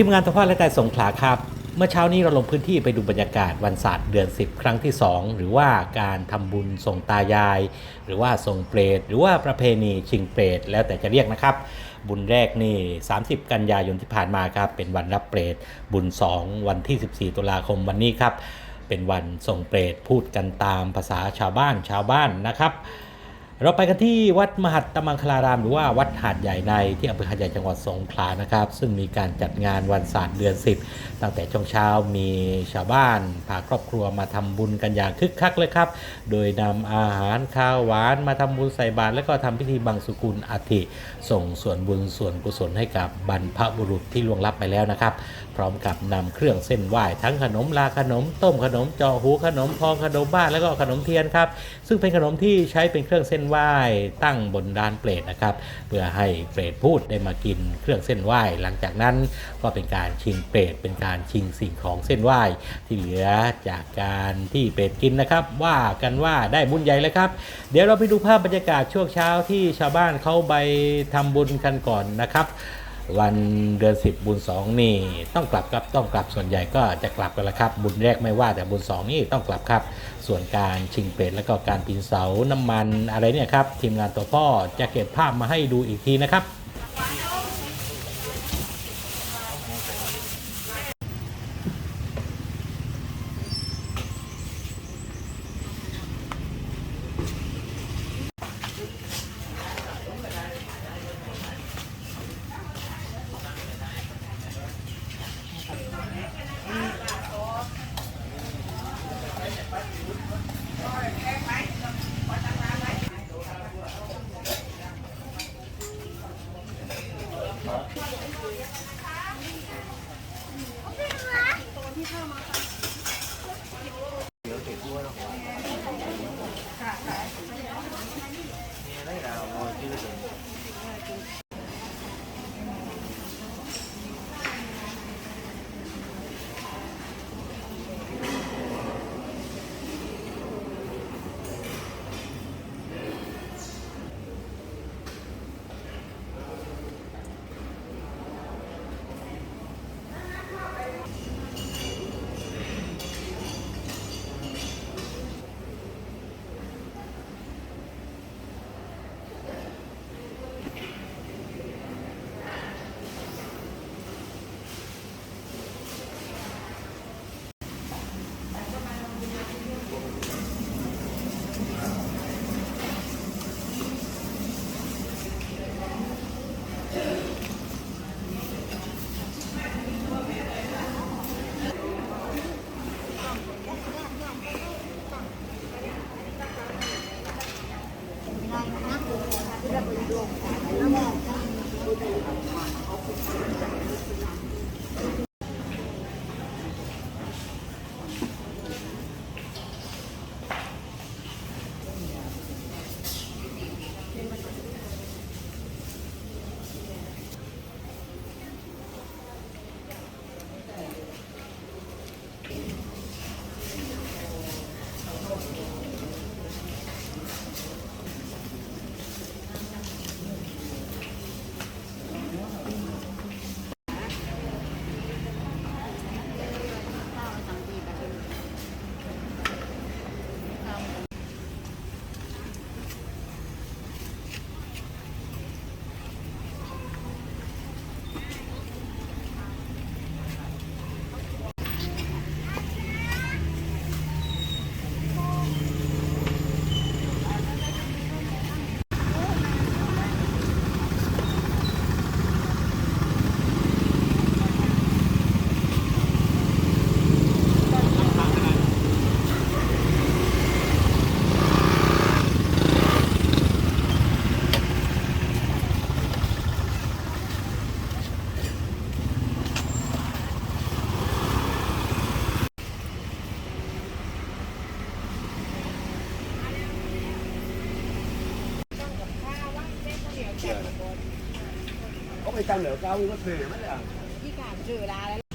ทีมงานทพาและแต่สงขลาครับ เมื่อเช้านี้เราลงพื้นที่ไปดูบรรยากาศวันศาสตร์เดือน 10 ครั้งที่ 2 หรือว่าการทำบุญส่งตายาย หรือว่าส่งเปรตหรือว่าประเพณีชิงเปรตแล้วแต่จะเรียกนะครับ บุญแรกนี่ 30 กันยายนที่ผ่านมาครับ เป็นวันรับเปรตบุญ 2 วันที่ 14 ตุลาคมวันนี้ครับ เป็นวันส่งเปรตพูดกันตามภาษาชาวบ้านชาวบ้านนะครับ เราไปกันที่วัดมหัตตมังคลาราม หรือว่าวัดหาดใหญ่ในที่อำเภอหาดใหญ่จังหวัดสงขลานะครับ ซึ่งมีการจัดงานวันศาสตร์เดือน 10 ตั้งแต่ช่วงเช้ามีชาวบ้านพาครอบครัวมาทำบุญกันอย่างคึกคักเลยครับ โดยนำอาหารข้าวหวานมาทำบุญใส่บาตรแล้วก็ทำพิธีบังสุกุลอาทิส่งส่วนบุญส่วนกุศลให้กับบรรพบุรุษที่ล่วงลับไปแล้วนะครับ พร้อมกับนำเครื่องเส้นไหว้ทั้งขนมลาขนม ต้มขนมเจาะหูขนมพองขนมบ้านแล้วก็ขนมเทียนครับซึ่งเป็นขนมที่ใช้เป็นเครื่องเส้นไหว้ตั้งบนดานเปรตนะครับ เพื่อให้เปรตพูดได้มากินเครื่องเส้นไหว้ หลังจากนั้นก็เป็นการชิงเปรตเป็นการชิงสิ่งของเส้นไหว้ ที่เหลือจากการที่เปรตกินนะครับ ว่ากันว่าได้บุญใหญ่เลยครับ เดี๋ยวเราไปดูภาพบรรยากาศช่วงเช้าที่ชาวบ้านเขาไปทำบุญกันก่อนนะครับ วันเดือน10 บุญ2นี่ต้องกลับครับต้องกลับส่วนใหญ่ก็จะกลับกันละครับ บุญแรกไม่ว่าแต่บุญ2นี่ต้องกลับครับ ส่วนการชิงเปรตแล้วก็การปีนเสาน้ำมันอะไรเนี่ยครับทีมงานตัวพ่อจะเก็บภาพมาให้ดูอีกทีนะครับ মাথা Vamos. Có phải tăng nửa cao như có thuê mất à ที่การเจอร้านแล้ว